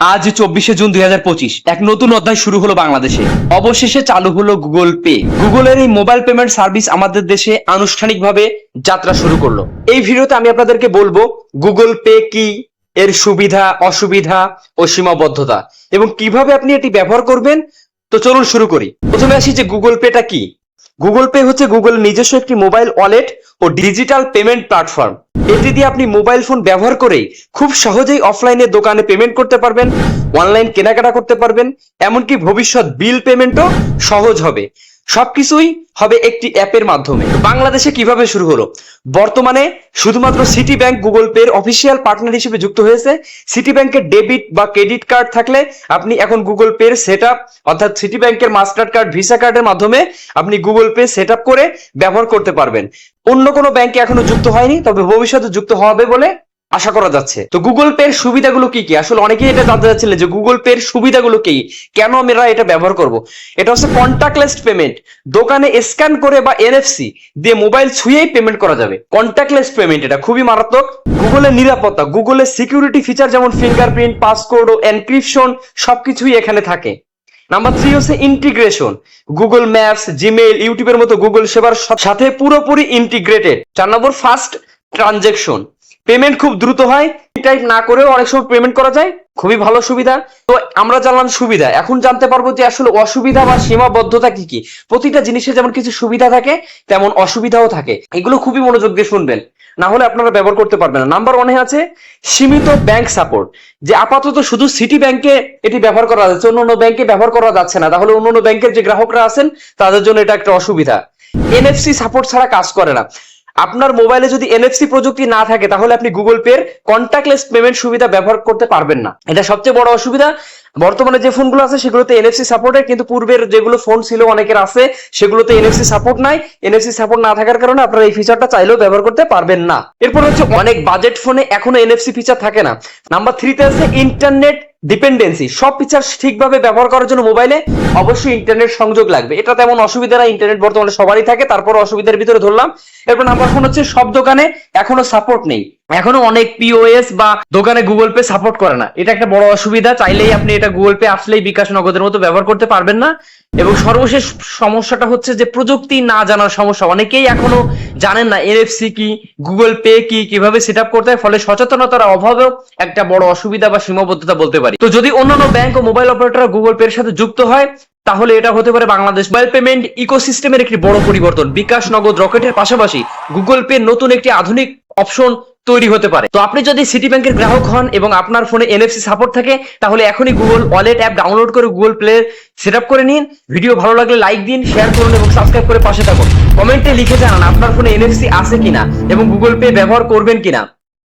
আজ চব্বিশে জুন দুই এক নতুন অধ্যায় শুরু হলো বাংলাদেশে। অবশেষে চালু হলো গুগল পে। গুগলের এই মোবাইল পেমেন্ট সার্ভিস আমাদের দেশে আনুষ্ঠানিকভাবে যাত্রা শুরু করল। এই ভিডিওতে আমি আপনাদেরকে বলব, গুগল পে কি, এর সুবিধা, অসুবিধা ও সীমাবদ্ধতা এবং কীভাবে আপনি এটি ব্যবহার করবেন। তো চলুন শুরু করি। প্রথমে আসি যে গুগল পেটা কি। গুগল পে হচ্ছে গুগল নিজস্ব একটি মোবাইল ওয়ালেট ও ডিজিটাল পেমেন্ট প্ল্যাটফর্ম। এটি দিয়ে আপনি মোবাইল ফোন ব্যবহার করেই খুব সহজেই অফলাইনে দোকানে পেমেন্ট করতে পারবেন অনলাইন কেনাকাটা করতে পারবেন, এমনকি ভবিষ্যৎ বিল পেমেন্টও সহজ হবে। সবকিছুই হবে একটি অ্যাপের মাধ্যমে। বাংলাদেশে কীভাবে শুরু হলো? বর্তমানে শুধুমাত্র সিটি ব্যাংক গুগল পে এর অফিসিয়াল পার্টনার হিসেবে যুক্ত হয়েছে। সিটি ব্যাংকের ডেবিট বা ক্রেডিট কার্ড থাকলে আপনি এখন গুগল পে এর সেট অর্থাৎ সিটি ব্যাংকের মাস্টার কার্ড ভিসা কার্ডের মাধ্যমে আপনি গুগল পে সেট করে ব্যবহার করতে পারবেন। অন্য কোনো ব্যাংকে এখনও যুক্ত হয়নি, তবে ভবিষ্যতে যুক্ত হবে বলে আশা করা যাচ্ছে। তো গুগল পে এর সুবিধাগুলো কি কি? আসলে অনেকেই এটা জানতে চাচ্ছিলেন যে গুগল পে এর সুবিধাগুলো কি? কেন আমরা এটা ব্যবহার করব? এটা হচ্ছে কন্টাক্টলেস পেমেন্ট দোকানে স্ক্যান করে বা এনএফসি দিয়ে মোবাইল ছুঁয়েই পেমেন্ট করা যাবে। কন্টাক্টলেস পেমেন্ট এটা খুবই মারাত্মক। গুগলের নিরাপত্তা গুগলের সিকিউরিটি ফিচার যেমন ফিঙ্গারপ্রিন্ট পাসকোড ও এনক্রিপশন সবকিছুই এখানে থাকে। নাম্বার থ্রি হচ্ছে ইন্টিগ্রেশন গুগল ম্যাপস জিমেইল ইউটিউবের মতো গুগল সেবার সাথে পুরোপুরি ইন্টিগ্রেটেড চার নম্বর ফার্স্ট ট্রানজেকশন পেমেন্ট খুব দ্রুত হয় টাইপ না করেও অনেক সময় পেমেন্ট করা যায়, খুবই ভালো সুবিধা। তো আমরা জানলাম সুবিধা, এখন জানতে পারব যে আসলে অসুবিধা বা সীমাবদ্ধতা কি কি? প্রতিটা জিনিসের যেমন কিছু সুবিধা থাকে, তেমন অসুবিধাও থাকে। এগুলো খুবই মনোযোগ দিয়ে শুনবেন। না হলে আপনারা ব্যবহার করতে পারবেন না। নাম্বার ওয়ানে আছে, সীমিত ব্যাংক সাপোর্ট যে আপাতত শুধু সিটি ব্যাংকে এটি ব্যবহার করা যাচ্ছে অন্য অন্য ব্যাংকে ব্যবহার করা যাচ্ছে না। তাহলে অন্য অন্য ব্যাংকের যে গ্রাহকরা আছেন, তাদের জন্য এটা একটা অসুবিধা। এনএফসি সাপোর্ট ছাড়া কাজ করে না। আপনার মোবাইলে যদি এনএফসি প্রযুক্তি না থাকে, তাহলে আপনি গুগল পে এর কন্ট্যাক্টলেস পেমেন্ট সুবিধা ব্যবহার করতে পারবেন না। এটা সবচেয়ে বড় অসুবিধা। বর্তমানে যে ফোনগুলো আছে, সেগুলোতে এনএফসি সাপোর্টের কিন্তু পূর্বের যেগুলো ফোন ছিল অনেকের আছে, সেগুলোতে এনএফসি সাপোর্ট নাই। এনএফসি সাপোর্ট না থাকার কারণে আপনারা এই ফিচারটা চাইলেও ব্যবহার করতে পারবেন না। এরপর হচ্ছে অনেক বাজেট ফোনে এখনও এনএফসি ফিচার থাকে না। নাম্বার থ্রিতে আছে ইন্টারনেট ডিপেন্ডেন্সি সব ফিচার ঠিকভাবে ব্যবহার করার জন্য মোবাইলে অবশ্যই ইন্টারনেট সংযোগ লাগবে। এটা তেমন অসুবিধা না ইন্টারনেট বর্তমানে সবারই থাকে তারপর অসুবিধার ভিতরে ধরলাম। এরপর নাম্বার ফোন হচ্ছে, সব দোকানে এখনও সাপোর্ট নেই। এখনও অনেক পিওএস বা দোকানে গুগল পে সাপোর্ট করে না। এটা একটা বড় অসুবিধা। চাইলেই আপনি এটা গুগল পে আসলেই বিকাশ নগদের মতো ব্যবহার করতে পারবেন না। এবং সর্বশেষ সমস্যাটা হচ্ছে যে প্রযুক্তি না জানার সমস্যা। অনেকেই এখনও জানেন না এনএফসি কি গুগল পে কি, কীভাবে সেট আপ করতে হয়। ফলে সচেতনতার অভাবেও একটা বড় অসুবিধা বা সীমাবদ্ধতা বলতে পারি। তো যদি অন্যান্য ব্যাংক ও মোবাইল অপারেটর গুগল পে এর সাথে যুক্ত হয়, তাহলে এটা হতে পারে বাংলাদেশ মোবাইল পেমেন্ট ইকোসিস্টেমের একটি বড় পরিবর্তন। বিকাশ নগদ রকেটের পাশাপাশি গুগল পে নতুন একটি আধুনিক অপশন তৈরি হতে পারে। তো আপনি যদি সিটি ব্যাংকের গ্রাহক হন এবং আপনার ফোনে এনএফসি সাপোর্ট থাকে, তাহলে এখনই গুগল ওয়ালেট অ্যাপ ডাউনলোড করে গুগল প্লে সেট করে নিন। ভিডিও ভালো লাগলে লাইক দিন শেয়ার করুন এবং সাবস্ক্রাইব করে পাশে থাকুন। কমেন্টে লিখে জানান আপনার ফোনে এনএফসি আছে কিনা এবং গুগল পে ব্যবহার করবেন কিনা।